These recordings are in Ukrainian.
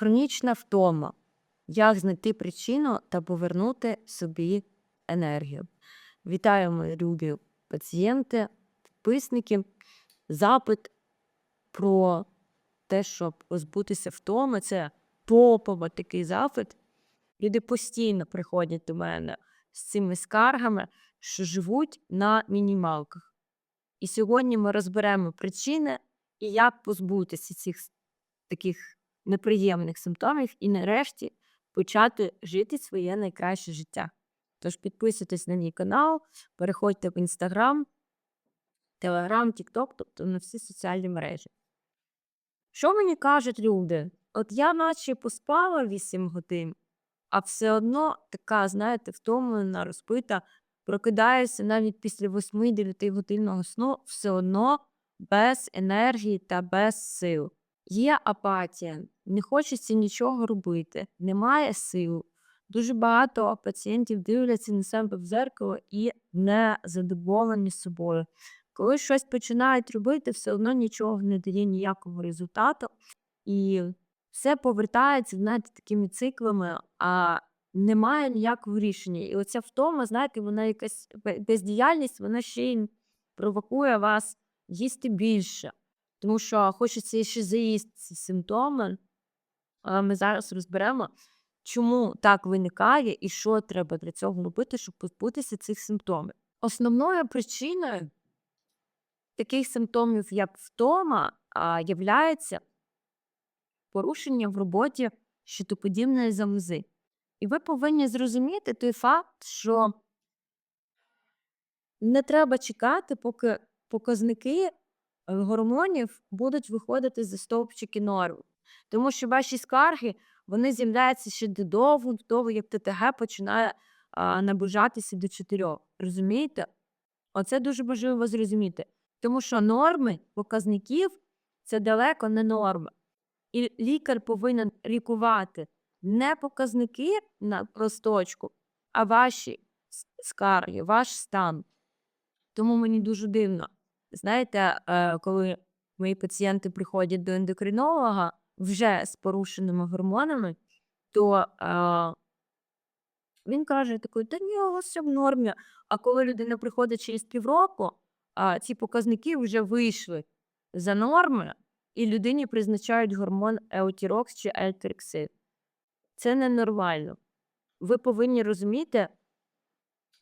Хронічна втома. Як знайти причину та повернути собі енергію. Вітаю, мої любі пацієнти, підписники. Запит про те, щоб позбутися втоми, це топовий такий запит. Люди постійно приходять до мене з цими скаргами, що живуть на мінімалках. І сьогодні ми розберемо причини і як позбутися цих таких неприємних симптомів і нарешті почати жити своє найкраще життя. Тож підписуйтесь на мій канал, переходьте в інстаграм, телеграм, тікток, тобто на всі соціальні мережі. Що мені кажуть люди? От я наче поспала 8 годин, а все одно така, знаєте, втомлена, розпита, прокидаюся навіть після 8-9 годинного сну, все одно без енергії та без сил. Є апатія, не хочеться нічого робити, немає сил. Дуже багато пацієнтів дивляться на себе в зеркало і не задоволені собою. Коли щось починають робити, все одно нічого не дає ніякого результату. І все повертається, знаєте, такими циклами, а немає ніякого рішення. І оця втома, знаєте, вона якась бе- бездіяльність, вона ще й провокує вас їсти більше. Тому що хочеться ще заїсти ці симптоми. Ми зараз розберемо, чому так виникає і що треба для цього робити, щоб позбутися цих симптомів. Основною причиною таких симптомів, як втома, являється порушення в роботі щитоподібної залози. І ви повинні зрозуміти той факт, що не треба чекати, поки показники е, гормонів будуть виходити за стовпчики норм. Тому що ваші скарги вони з'являються ще довго до того, як ТТГ починає а, наближатися до 4. Розумієте? Оце дуже важливо зрозуміти. Тому що норми показників це далеко не норма. І лікар повинен лікувати не показники на просточку, а ваші скарги, ваш стан. Тому мені дуже дивно. Знаєте, е, коли мої пацієнти приходять до ендокринолога вже з порушеними гормонами, то е, він каже такий, та ні, у вас все в нормі. А коли людина приходить через півроку, а ці показники вже вийшли за норми, і людині призначають гормон еутірокс чи ельтериксид. Це ненормально. Ви повинні розуміти,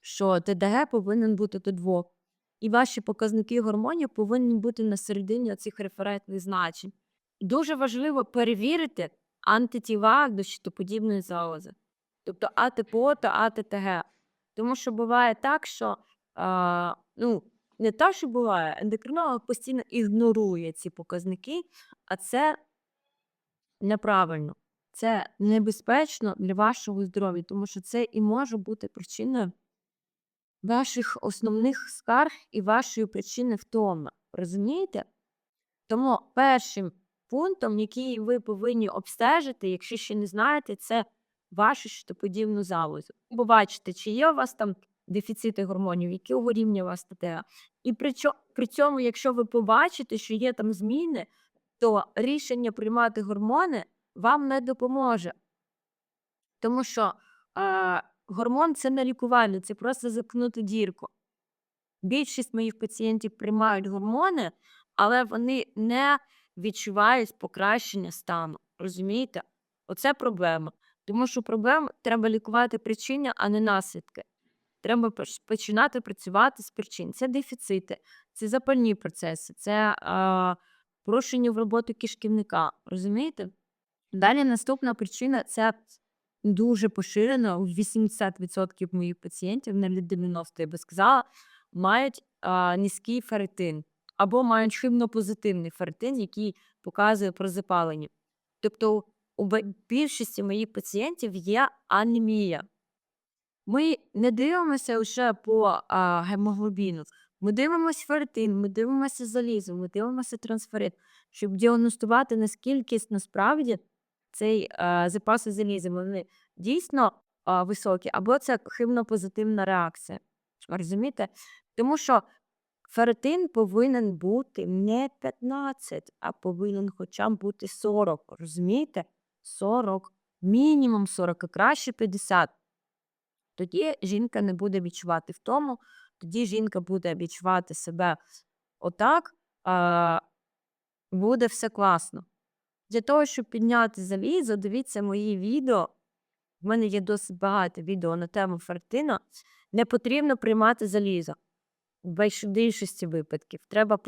що ТДГ повинен бути до двох. І ваші показники гормонів повинні бути на середині цих референтних значень. Дуже важливо перевірити антитіла до щитоподібної залози, тобто АТПО та АТТГ. Тому що буває так, що а, ну, не те, що буває, ендокринолог постійно ігнорує ці показники, а це неправильно. Це небезпечно для вашого здоров'я, тому що це і може бути причиною ваших основних скарг і вашої причини втоми. Розумієте? Тому першим пунктом, який ви повинні обстежити, якщо ще не знаєте, це вашу щитоподібну залозу. Побачите, чи є у вас там дефіцити гормонів, якого рівня у вас ТТА. І при, цьому, якщо ви побачите, що є там зміни, то рішення приймати гормони вам не допоможе. Тому що е, гормон це не лікування, це просто заткнути дірку. Більшість моїх пацієнтів приймають гормони, але вони не відчувають покращення стану. Розумієте? Оце проблема. Тому що проблем треба лікувати причини, а не наслідки. Треба починати працювати з причин. Це дефіцити, це запальні процеси, це а, порушення в роботі кишківника. Розумієте? Далі наступна причина це дуже поширено. У 80% моїх пацієнтів, навіть 90% я би сказала, мають а, низький ферритин або мають хибно-позитивний ферритин, який показує про запалення. Тобто у більшості моїх пацієнтів є анемія. Ми не дивимося лише по а, гемоглобіну. Ми дивимося ферритин, ми дивимося залізо, ми дивимося трансферит, щоб діагностувати, наскільки насправді цей а, запаси заліза вони дійсно а, високі, або це хибно-позитивна реакція. Розумієте? Тому що ферритин повинен бути не 15, а повинен хоча б бути 40. Розумієте? 40, мінімум 40, а краще 50. Тоді жінка не буде відчувати втому, тоді жінка буде відчувати себе отак, а, буде все класно. Для того, щоб підняти залізо, дивіться мої відео. В мене є досить багато відео на тему фертина. Не потрібно приймати залізо. В більшості випадків треба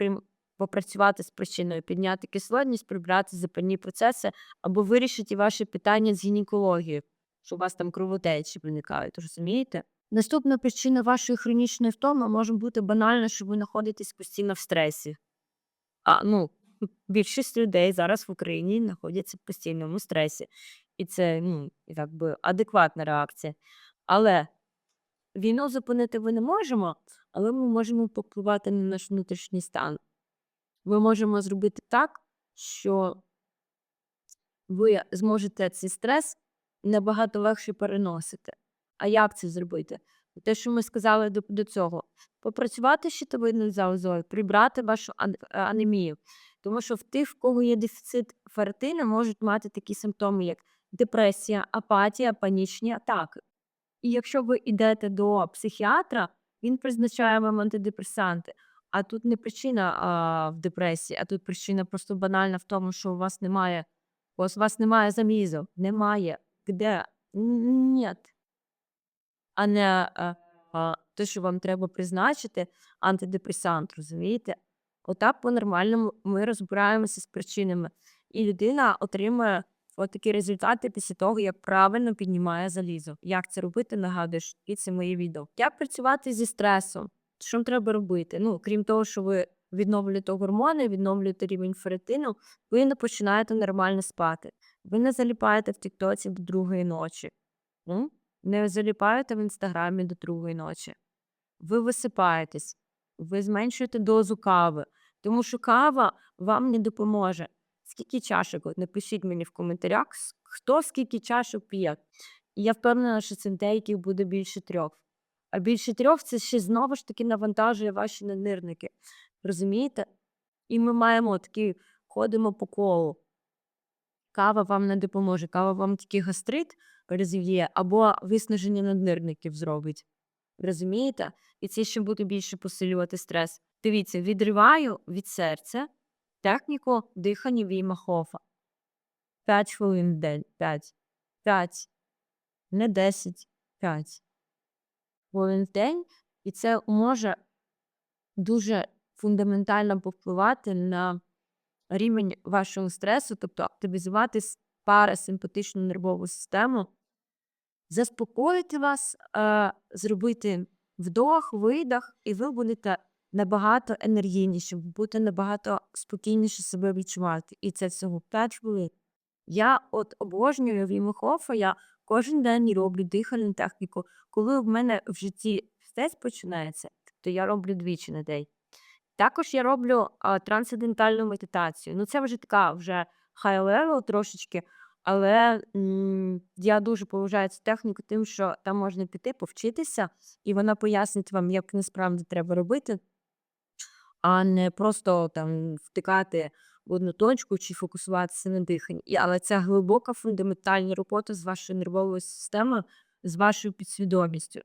попрацювати з причиною, підняти кислотність, прибрати запальні процеси або вирішити ваші питання з гінекологією, що у вас там кровотечі виникають, розумієте? Наступна причина вашої хронічної втоми може бути банальна, що ви знаходитесь постійно в стресі. А, ну, більшість людей зараз в Україні знаходяться в постійному стресі. І це ну, якби адекватна реакція. Але війну зупинити ми не можемо, але ми можемо попливати на наш внутрішній стан. Ми можемо зробити так, що ви зможете цей стрес набагато легше переносити. А як це зробити? Те, що ми сказали до, до цього, попрацювати щитовидною залозою, прибрати вашу е, анемію. Тому що в тих, в кого є дефіцит ферритину, можуть мати такі симптоми, як депресія, апатія, панічні атаки. І якщо ви йдете до психіатра, він призначає вам антидепресанти. А тут не причина а, в депресії, а тут причина просто банальна в тому, що у вас немає, у вас, немає замізу. Немає. Де? Ні. А не а, а, те, що вам треба призначити антидепресант, розумієте? Отак по-нормальному ми розбираємося з причинами. І людина отримує от такі результати після того, як правильно піднімає залізо. Як це робити, нагадую, що такі це мої відео. Як працювати зі стресом? Що треба робити? Ну, крім того, що ви відновлюєте гормони, відновлюєте рівень ферритину, ви не починаєте нормально спати. Ви не заліпаєте в Тіктоці до другої ночі. Не заліпаєте в інстаграмі до другої ночі. Ви висипаєтесь, ви зменшуєте дозу кави, тому що кава вам не допоможе. Скільки чашок? От напишіть мені в коментарях, хто скільки чашок п'є. І я впевнена, що це деяких буде більше трьох. А більше трьох це ще знову ж таки навантажує ваші наднирники. Розумієте? І ми маємо такі, ходимо по колу. Кава вам не допоможе, кава вам тільки гастрит розів'є або виснаження наднирників зробить. Розумієте? І це ще буде більше посилювати стрес. Дивіться, відриваю від серця техніку дихання Віма Хофа. 5 хвилин в день. 5. 5. Не 10. 5 хвилин в день. І це може дуже фундаментально повпливати на рівень вашого стресу, тобто активізувати парасимпатичну нервову систему, заспокоїти вас, е, зробити вдох, видох, і ви будете набагато енергійніше, будете набагато спокійніше себе відчувати. І це всього 5 хвилин. Я от обожнюю Вімохофа, я кожен день роблю дихальну техніку. Коли в мене в житті стрес починається, то я роблю двічі на день. Також я роблю а, трансцендентальну медитацію. Ну, це вже така вже level трошечки, але м, я дуже поважаю цю техніку тим, що там можна піти, повчитися, і вона пояснить вам, як насправді треба робити, а не просто там втикати в одну точку чи фокусуватися на диханні. Але це глибока фундаментальна робота з вашою нервовою системою, з вашою підсвідомістю.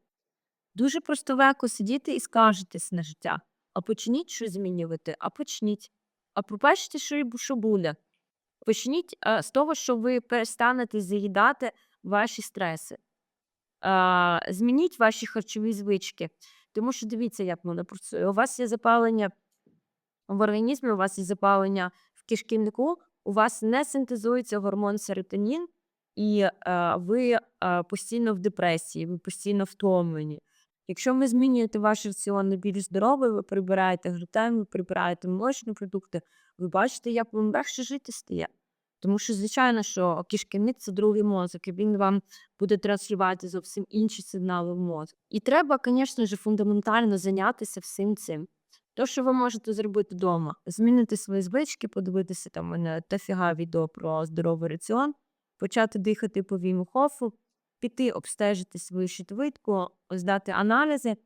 Дуже просто легко сидіти і скаржитись на життя. А почніть щось змінювати, а почніть. А побачите, що, що буде. Почніть а, з того, що ви перестанете заїдати ваші стреси. А, змініть ваші харчові звички. Тому що дивіться, як воно працює. У вас є запалення в організмі, у вас є запалення в кишківнику, у вас не синтезується гормон серотонін, і е, ви е, постійно в депресії, ви постійно втомлені. Якщо ви змінюєте ваш раціон на більш здоровий, ви прибираєте глютен, ви прибираєте молочні продукти, ви бачите, як вам легше жити стає. Тому що, звичайно, що кишківник це другий мозок, і він вам буде транслювати зовсім інші сигнали в мозок. І треба, звісно ж, фундаментально зайнятися всім цим. То, що ви можете зробити вдома, змінити свої звички, подивитися там мене дофіга відео про здоровий раціон, почати дихати по хофу, піти обстежити свою щитовидку, здати аналізи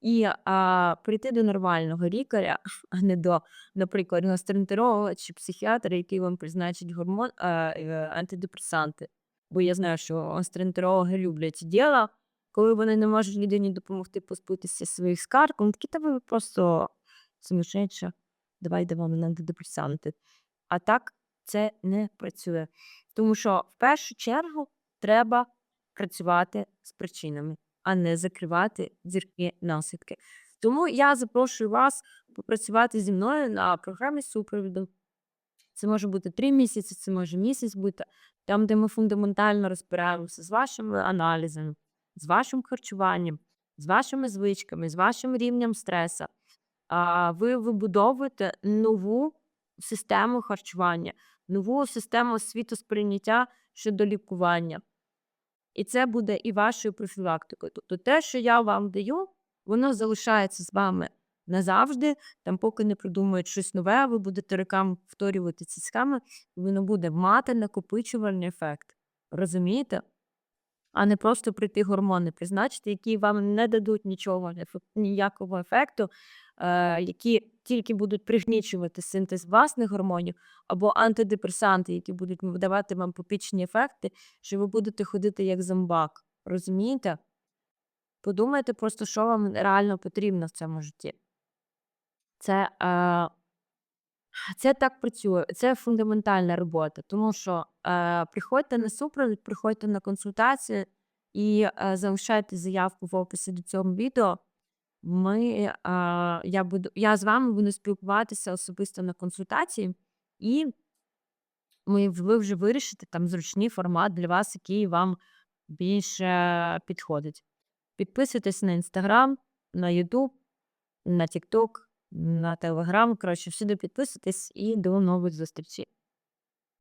і а, прийти до нормального лікаря, а не до, наприклад, гастроентеролога чи психіатра, який вам призначить гормон, а, е, антидепресанти. Бо я знаю, що гастроентерологи люблять це діло, коли вони не можуть людині допомогти позбутися своїх скарг, вони такі, та ви просто сумасшедша, давайте вам антидепресанти. А так це не працює. Тому що в першу чергу треба працювати з причинами, а не закривати зірки наслідки. Тому я запрошую вас попрацювати зі мною на програмі супровіду. Це може бути три місяці, це може місяць бути, там, де ми фундаментально розбираємося з вашими аналізами, з вашим харчуванням, з вашими звичками, з вашим рівнем стресу. А ви вибудовуєте нову систему харчування, нову систему світосприйняття щодо лікування. І це буде і вашою профілактикою. Тобто те, що я вам даю, воно залишається з вами назавжди. Там, поки не придумають щось нове, ви будете роками повторювати ці схеми, воно буде мати накопичувальний ефект. Розумієте? А не просто прийти гормони призначити, які вам не дадуть нічого, ніякого ефекту, е, які тільки будуть пригнічувати синтез власних гормонів, або антидепресанти, які будуть давати вам попічні ефекти, що ви будете ходити як зомбак. Розумієте? Подумайте просто, що вам реально потрібно в цьому житті. Це, е, це так працює, це фундаментальна робота, тому що е, приходьте на супровід, приходьте на консультацію і е, залишайте заявку в описі до цього відео. Ми, е, я, буду, я з вами буду спілкуватися особисто на консультації, і ми, ви вже вирішите там зручний формат для вас, який вам більше підходить. Підписуйтесь на інстаграм, на Ютуб, на Тікток, на Телеграм. Коротше, всюди підписуйтесь і до нових зустрічей.